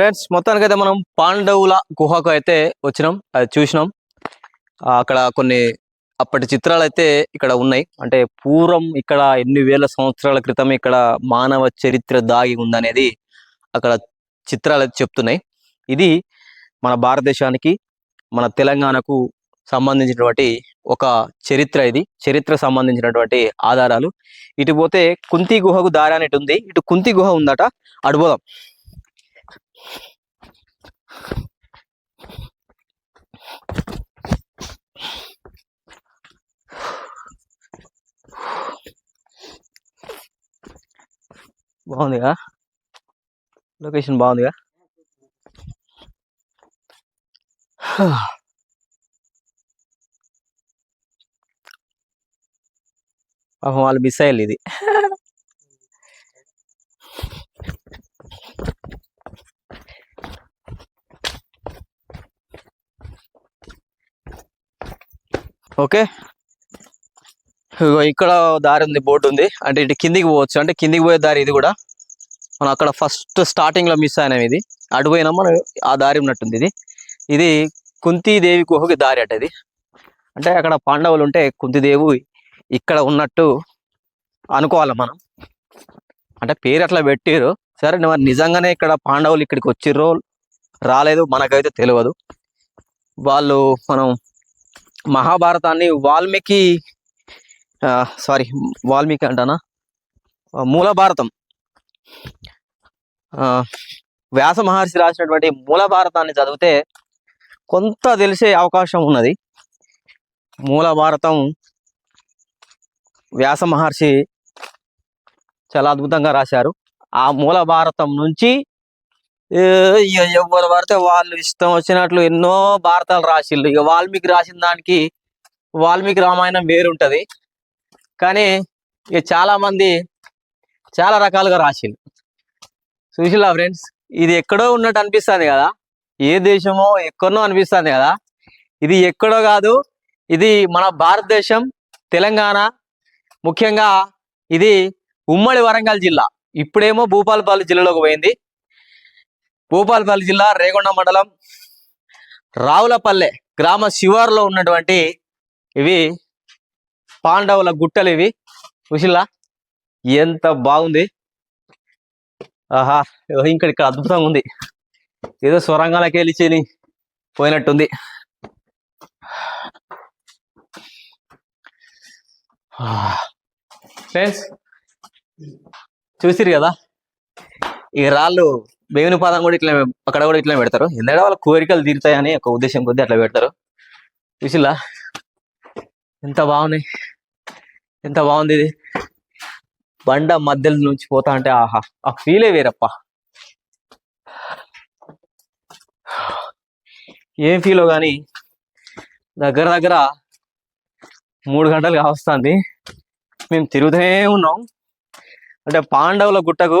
Friends మొత్తానికి అయితే మనం పాండవుల గుహకు అయితే వచ్చినాం. అది చూసినాం. అక్కడ కొన్ని అప్పటి చిత్రాలు అయితే ఇక్కడ ఉన్నాయి. అంటే పూర్వం ఇక్కడ ఎన్ని వేల సంవత్సరాల క్రితం ఇక్కడ మానవ చరిత్ర దాగి ఉందనేది అక్కడ చిత్రాలు అయితే చెప్తున్నాయి. ఇది మన భారతదేశానికి మన తెలంగాణకు సంబంధించినటువంటి ఒక చరిత్ర ఇది. చరిత్ర సంబంధించినటువంటి ఆధారాలు. ఇటు పోతే కుంతి గుహకు దారి అనేటి ఉంది ఇటు కుంతి గుహ ఉందట అడుగుదాం బాగుందిగా? లొకేషన్ బాగుందిగా? పాపం వాళ్ళు మిస్ అయ్యాలి ఇది. ఓకే. ఇక్కడ దారి ఉంది బోర్డు ఉంది. అంటే ఇటు కిందికి పోవచ్చు. అంటే కిందికి పోయే దారి ఇది కూడా. మనం అక్కడ ఫస్ట్ స్టార్టింగ్లో మిస్ అయినాం ఇది. అటు పోయినా మనం ఆ దారి ఉన్నట్టుంది ఇది. ఇది కుంతీదేవి గుహకి దారి అట ఇది. అంటే అక్కడ పాండవులు ఉంటే కుంతిదేవి ఇక్కడ ఉన్నట్టు అనుకోవాలి మనం? అంటే పేరు అట్లా పెట్టిర్రు. సరే మరి నిజంగానే ఇక్కడ పాండవులు ఇక్కడికి వచ్చిర్రో రాలేదు మనకైతే తెలియదు. వాళ్ళు మనం మహాభారతాన్ని వాల్మీకి సారీ వాల్మీకి అంటానా? మూల భారతం ఆ, వ్యాస మహర్షి రాసినటువంటి మూల భారతాన్ని చదివితే కొంత తెలిసే అవకాశం ఉన్నది. మూల భారతం వ్యాస మహర్షి చాలా అద్భుతంగా రాశారు. ఆ మూల భారతం నుంచి ఎవరు పడితే వాళ్ళు ఇష్టం వచ్చినట్లు ఎన్నో భారతాలు రాసిళ్ళు. ఇక వాల్మీకి రాసిన దానికి వాల్మీకి రామాయణం వేరుంటది. కానీ ఇక చాలా మంది చాలా రకాలుగా రాసిళ్ళు. చూసిలా ఫ్రెండ్స్? ఇది ఎక్కడో ఉన్నట్టు అనిపిస్తుంది కదా. ఏ దేశమో ఎక్కడనో అనిపిస్తుంది కదా. ఇది ఎక్కడో కాదు ఇది మన భారతదేశం తెలంగాణ ముఖ్యంగా ఇది ఉమ్మడి వరంగల్ జిల్లా. ఇప్పుడేమో భూపాలపల్లి జిల్లాలోకి పోయింది. భూపాలపల్లి జిల్లా రేగొండ మండలం రావులపల్లె గ్రామ శివారులో ఉన్నటువంటి ఇవి పాండవుల గుట్టలు ఇవి. చూసిల్లా? ఎంత బాగుంది. ఆహా ఇంకా ఇక్కడ అద్భుతంగా ఉంది. ఏదో స్వరంగాలకి వెళ్ళి పోయినట్టుంది. ఫ్రెండ్స్ చూసిరు కదా? ఈ రాళ్ళు దేవుని పాదం కూడా ఇట్లా అక్కడ కూడా ఇట్లా పెడతారు. ఎందుకంటే వాళ్ళ కోరికలు తీరుతాయని ఒక ఉద్దేశం కొద్దీ అట్లా పెడతారు. చూసిల్లా? ఎంత బాగున్నాయి. ఎంత బాగుంది ఇది. బండ మధ్యలో నుంచి పోతా అంటే ఆహా ఆ ఫీలే వేరప్ప. ఏం ఫీలో కానీ దగ్గర దగ్గర మూడు గంటలు కావస్తుంది. మేము తిరుగుతూనే ఉన్నాం. అంటే పాండవుల గుట్టకు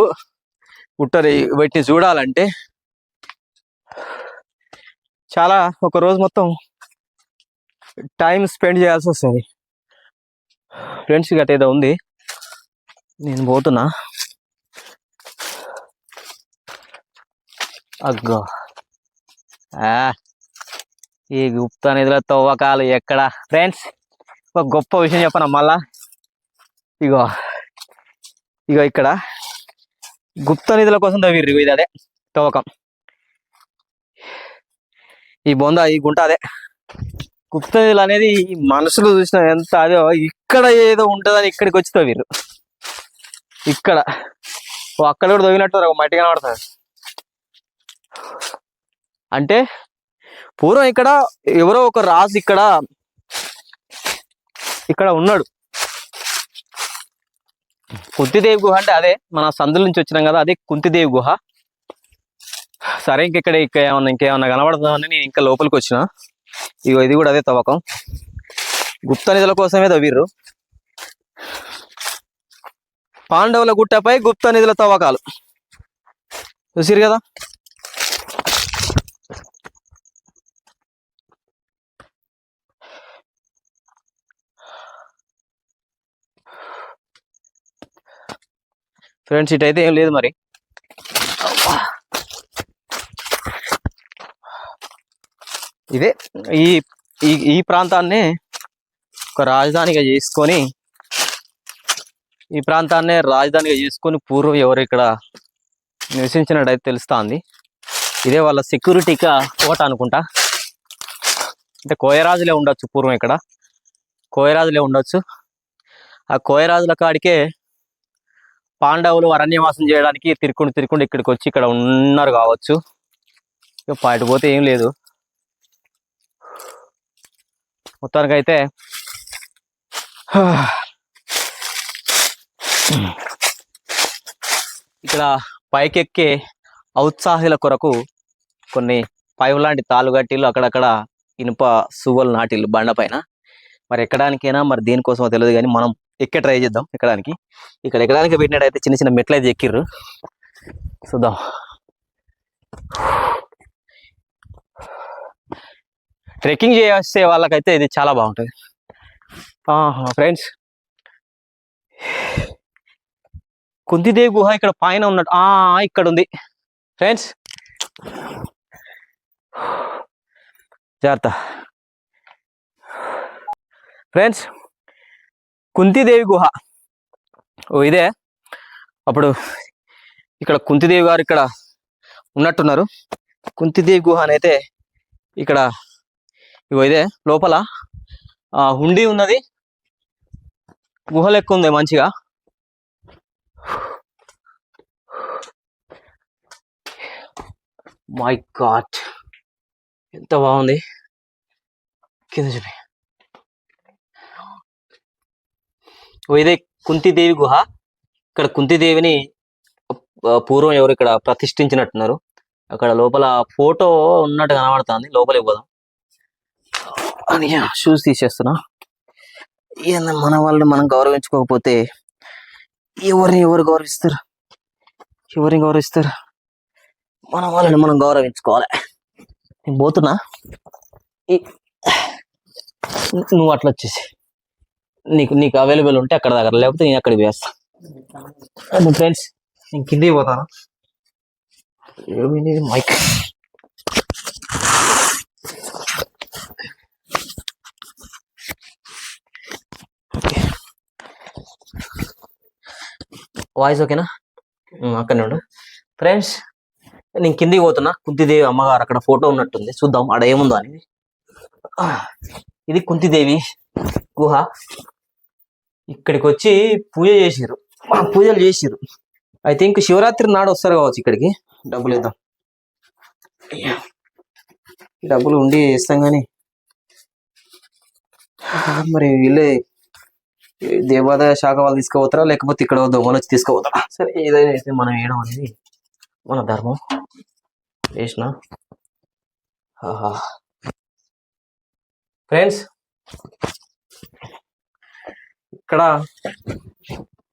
గుట్టని వీటిని చూడాలంటే చాలా ఒక రోజు మొత్తం టైం స్పెండ్ చేయాల్సి వస్తుంది. ఫ్రెండ్స్ గట్ట ఏదో ఉంది. నేను పోతున్నా. అగ్గో. ఆ, ఈ గుప్త నిధుల తవ్వకాలు ఎక్కడ? ఫ్రెండ్స్ ఒక గొప్ప విషయం చెప్పనా మళ్ళా? ఇగో. ఇగో ఇక్కడ. గుప్త నిధుల కోసం తవ్విర్రు ఇది అదే తవ్వకం. ఈ బొంద ఈ గుంట అదే. గుప్త నిధులు అనేది ఈ మనుషులు చూసిన ఎంత అదో ఇక్కడ ఏదో ఉంటుందని ఇక్కడికి వచ్చి తవ్విర్రు. ఇక్కడ. అక్కడ కూడా తవ్వినట్టు ఒక మట్టి కనబడుతుంది. అంటే పూర్వం ఇక్కడ ఎవరో ఒక రాజు ఇక్కడ ఇక్కడ ఉన్నాడు. కుంతిదేవి గుహ అంటే అదే మన సందుల నుంచి వచ్చినాం కదా అదే కుంతిదేవి గుహ. సరే ఇంకెక్కడ ఇక్కడ ఏమన్నా ఇంకేమన్నా కనబడుతుందని నేను ఇంకా లోపలికి వచ్చిన. ఇగో ఇది కూడా అదే తవ్వకం. గుప్త నిధుల కోసమే తవ్విర్రు. పాండవుల గుట్టపై గుప్త నిధుల తవ్వకాలు. చూసిరు కదా? ఫ్రెండ్స్ ఇటైతే ఏం లేదు మరి. ఇదే ఈ ఈ ఈ ప్రాంతాన్ని ఒక రాజధానిగా చేసుకొని ఈ ప్రాంతాన్ని రాజధానిగా చేసుకొని పూర్వం ఎవరు ఇక్కడ నివసించినట్టయితే తెలుస్తుంది. ఇదే వాళ్ళ సెక్యూరిటీగా కోట అనుకుంటా. అంటే కోయరాజులే ఉండొచ్చు పూర్వం ఇక్కడ. కోయరాజులే ఉండొచ్చు. ఆ కోయరాజుల కాడికే పాండవులు అరణ్యవాసం చేయడానికి తిరుక్కుంటూ తిరుక్కుంటూ ఇక్కడికి వచ్చి ఇక్కడ ఉన్నారు కావచ్చు. పాటు పోతే ఏం లేదు. మొత్తానికైతే ఇక్కడ పైకెక్కే ఔత్సాహుల కొరకు కొన్ని పైపు లాంటి తాలుగట్టిలు అక్కడక్కడ ఇనుప సువ్వలు నాటిల్లు బండ పైన. మరి ఎక్కడానికైనా మరి దేనికోసమో తెలియదు కానీ మనం ఎక్కే ట్రై చేద్దాం ఎక్కడానికి. ఇక్కడ ఎక్కడానికి పెట్టినట్టయితే చిన్న చిన్న మెట్లు అయితే ఎక్కిర్రు. చూద్దాం. ట్రెక్కింగ్ చేసే వాళ్ళకైతే ఇది చాలా బాగుంటుంది. ఫ్రెండ్స్ కుంతిదేవి గుహ ఇక్కడ పైన ఉన్నట్టు ఆ ఇక్కడ ఉంది. ఫ్రెండ్స్ జాగ్రత్త. ఫ్రెండ్స్ కుంతిదేవి గుహ. ఓ ఇదే. అప్పుడు ఇక్కడ కుంతిదేవి గారు ఇక్కడ ఉన్నట్టున్నారు. కుంతిదేవి గుహ అయితే ఇక్కడ ఇగో ఇదే లోపల హుండీ ఉన్నది. గుహ లెక్క ఉంది మంచిగా. మై గాడ్ ఎంత బాగుంది. కింద చూపి. ఓ ఇదే కుంతిదేవి గుహ. ఇక్కడ కుంతిదేవిని పూర్వం ఎవరు ఇక్కడ ప్రతిష్ఠించినట్టున్నారు. అక్కడ లోపల ఫోటో ఉన్నట్టు కనబడుతుంది. లోపల ఇవ్వదాం అని షూస్ తీసేస్తున్నా. మన వాళ్ళని మనం గౌరవించుకోకపోతే ఎవరిని ఎవరు గౌరవిస్తారు? ఎవరిని గౌరవిస్తారు? మన వాళ్ళని మనం గౌరవించుకోవాలి. నేను పోతున్నా. ఈ- నువ్వు అట్లా వచ్చేసి నీకు నీకు అవైలబుల్ ఉంటే అక్కడ దగ్గర లేకపోతే నేను అక్కడికి వేస్తా ఫ్రెండ్స్ నేను కిందికి పోతాను? ఏమైంది మైక్ వాయిస్ ఓకేనా అక్కడనే ఉండు. ఫ్రెండ్స్ నేను కిందికి పోతున్నా. కుంతిదేవి అమ్మగారు అక్కడ ఫోటో ఉన్నట్టుంది. చూద్దాం ఆడ ఏముందో అని ఇది కుంతిదేవి. గుహ. ఇక్కడికి వచ్చి పూజ చేసిరు పూజలు చేసిరు ఐ థింక్ శివరాత్రి నాడు వస్తారు కావచ్చు ఇక్కడికి. డబ్బులు ఇద్దాం. డబ్బులు ఉండి ఇస్తాం కానీ మరి వీళ్ళే దేవాదాయ శాఖ వాళ్ళు తీసుకుపోతారా? లేకపోతే ఇక్కడ దొంగలు వచ్చి తీసుకుపోతారా? సరే ఏదైనా అయితే మనం వేయడం అనేది మన ధర్మం. వేసిన ఫ్రెండ్స్ ఇక్కడ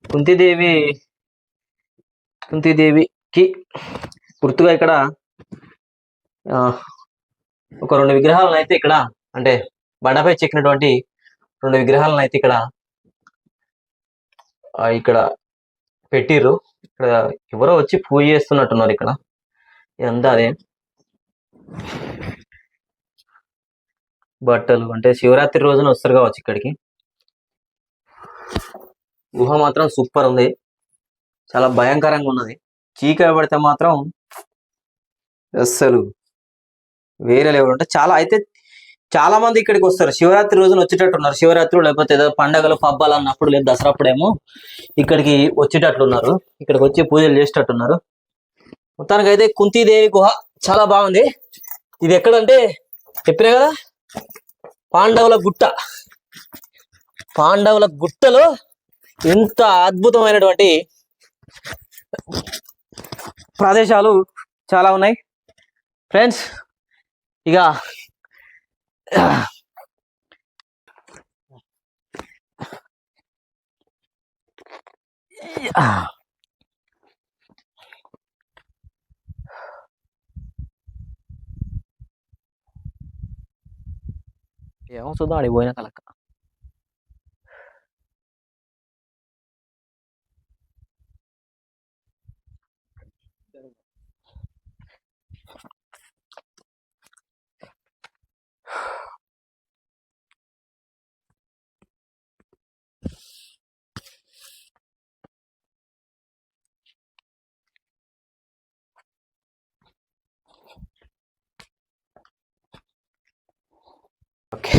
కుంతిదేవి కుంతిదేవికి గుర్తుగా ఇక్కడ ఆ, ఒక రెండు విగ్రహాలను అయితే ఇక్కడ అంటే బండపై చెక్కినటువంటి రెండు విగ్రహాలను అయితే ఇక్కడ ఇక్కడ పెట్టిర్రు. ఇక్కడ ఎవరో వచ్చి పూజ చేస్తున్నట్టున్నారు ఇక్కడ. ఇదంతా అదే బట్టలు అంటే శివరాత్రి రోజున వస్తారు కావచ్చు ఇక్కడికి. గుహ మాత్రం సూపర్ ఉంది. చాలా భయంకరంగా ఉన్నది. చీకటి పడితే మాత్రం అస్సలు వేరే లెవెల్ అంటే చాలా అయితే చాలా మంది ఇక్కడికి వస్తారు. శివరాత్రి రోజున వచ్చేటట్టున్నారు. శివరాత్రి లేకపోతే ఏదో పండగలు పబ్బాలు అన్నప్పుడు లేదు దసరా అప్పుడేమో ఇక్కడికి వచ్చేటట్లున్నారు. ఇక్కడికి వచ్చి పూజలు చేసేటట్టున్నారు. మొత్తానికి అయితే కుంతీదేవి గుహ చాలా బాగుంది. ఇది ఎక్కడంటే చెప్పినా కదా? పాండవుల గుట్ట. పాండవుల గుట్టలో ఎంత అద్భుతమైనటువంటి ప్రదేశాలు చాలా ఉన్నాయి. ఫ్రెండ్స్ ఇక Yeah, so that I went a kalaka. Okay.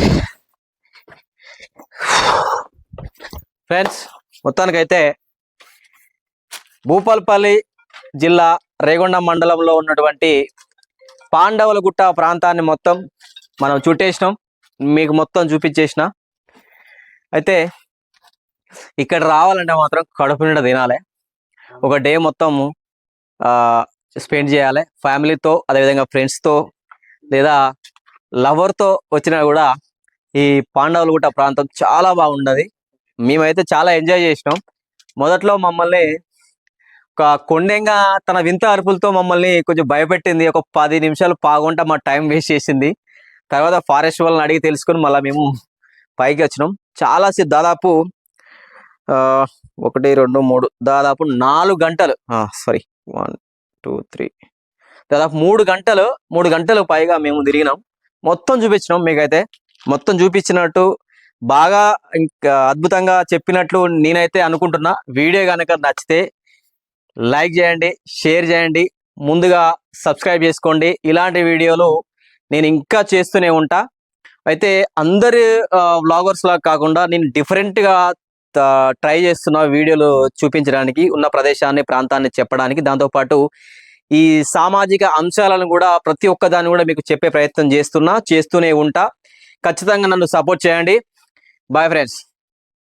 Friends మొత్తానికైతే భూపాల్పల్లి జిల్లా రేగొండ మండలంలో ఉన్నటువంటి పాండవులగుట్ట ప్రాంతాన్ని మొత్తం మనం చుట్టేసినాం. మీకు మొత్తం చూపించేసిన. అయితే ఇక్కడ రావాలంటే మాత్రం కడుపు నిండా తినాలి. ఒక డే మొత్తం స్పెండ్ చేయాలి. ఫ్యామిలీతో అదేవిధంగా ఫ్రెండ్స్తో లేదా లవర్తో వచ్చినా కూడా ఈ పాండవులగుట్ట ప్రాంతం చాలా బాగుండదు. మేమైతే చాలా ఎంజాయ్ చేసినాం. మొదట్లో మమ్మల్ని ఒక కొండెంగా తన వింత అరుపులతో మమ్మల్ని కొంచెం భయపెట్టింది. ఒక పది నిమిషాలు పాగుంట మా టైం వేస్ట్ చేసింది. తర్వాత ఫారెస్ట్ వాళ్ళని అడిగి తెలుసుకొని మళ్ళీ మేము పైకి వచ్చినాం. చాలా దాదాపు ఆ, ఒకటి రెండు మూడు దాదాపు నాలుగు గంటలు సారీ వన్ టూ త్రీ దాదాపు మూడు గంటలు మూడు గంటలు పైగా మేము తిరిగినాం. మొత్తం చూపించినాం మీకైతే. మొత్తం చూపించినట్టు బాగా ఇంకా అద్భుతంగా చెప్పినట్లు నేనైతే అనుకుంటున్నా. వీడియో కనుక నచ్చితే లైక్ చేయండి షేర్ చేయండి ముందుగా సబ్స్క్రైబ్ చేసుకోండి. ఇలాంటి వీడియోలు నేను ఇంకా చేస్తూనే ఉంటా. అయితే అందరి వ్లాగర్స్ లాగా కాకుండా నేను డిఫరెంట్గా ట్రై చేస్తున్న వీడియోలు చూపించడానికి ఉన్న ప్రదేశాన్ని ప్రాంతాన్ని చెప్పడానికి దాంతోపాటు ఈ సామాజిక అంశాలను కూడా ప్రతి ఒక్క దాన్ని కూడా మీకు చెప్పే ప్రయత్నం చేస్తున్నా చేస్తూనే ఉంటా. ఖచ్చితంగా నన్ను సపోర్ట్ చేయండి. Bye friends